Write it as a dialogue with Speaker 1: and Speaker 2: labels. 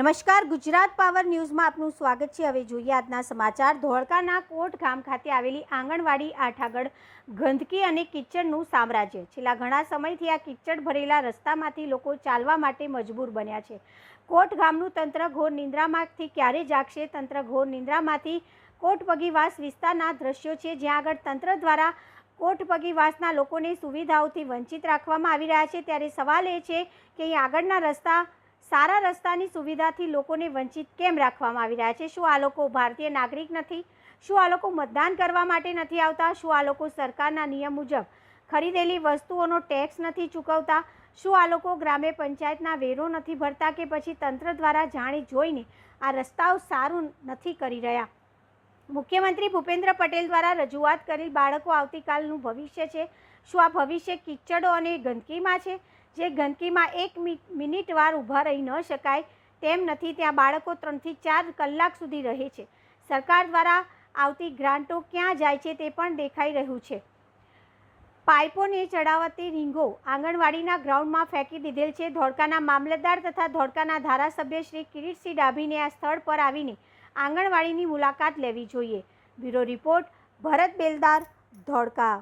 Speaker 1: નમસ્કાર, ગુજરાત પાવર ન્યૂઝમાં આપનું સ્વાગત છે. હવે જોઈએ આજના સમાચાર. ધોળકાના કોટ ગામ ખાતે આવેલી આંગણવાડી આઠ આગળ ગંદકી અને કિચડનું સામ્રાજ્ય. છેલ્લા ઘણા સમયથી આ કિચડ ભરેલા રસ્તામાંથી લોકો ચાલવા માટે મજબૂર બન્યા છે. કોટ ગામનું તંત્ર ઘોર નિંદ્રામાંથી ક્યારે જાગશે? તંત્ર ઘોર નિંદ્રામાંથી કોટ પગીવાસ વિસ્તારના દ્રશ્યો છે, જ્યાં આગળ તંત્ર દ્વારા કોટ પગીવાસના લોકોને સુવિધાઓથી વંચિત રાખવામાં આવી રહ્યા છે. ત્યારે સવાલ એ છે કે અહીં આગળના રસ્તા સારા રસ્તાની સુવિધાથી લોકોને વંચિત કેમ રાખવામાં આવી રહ્યા છે? શું આ લોકો ભારતીય નાગરિક નથી? શું આ લોકો મતદાન કરવા માટે નથી આવતા? શું આ લોકો સરકારના નિયમ મુજબ ખરીદેલી વસ્તુઓનો ટેક્સ નથી ચૂકવતા? શું આ લોકો ગ્રામ્ય પંચાયતના વેરો નથી ભરતા કે પછી તંત્ર દ્વારા જાણી જોઈને આ રસ્તાઓ સારું નથી કરી રહ્યા? મુખ્યમંત્રી ભૂપેન્દ્ર પટેલ દ્વારા રજૂઆત કરેલ બાળકો આવતીકાલનું ભવિષ્ય છે. શું આ ભવિષ્ય કિચડો અને ગંદકીમાં છે? જે ગંદકીમાં એક મિનિટ વાર ઊભા રહી ન શકાય, તેમ નથી. ત્યાં બાળકો ત્રણથી ચાર કલાક સુધી રહે છે. સરકાર દ્વારા આવતી ગ્રાન્ટો ક્યાં જાય છે તે પણ દેખાઈ રહ્યું છે. પાઇપોને ચડાવતી રીંગો આંગણવાડીના ગ્રાઉન્ડમાં ફેંકી દીધેલ છે. ધોળકાના મામલતદાર તથા ધોળકાના ધારાસભ્ય શ્રી કિરીટસિંહ ડાભીને આ સ્થળ પર આવીને આંગણવાડીની મુલાકાત લેવી જોઈએ. Bureau report, Bharat Beldar, Dholka.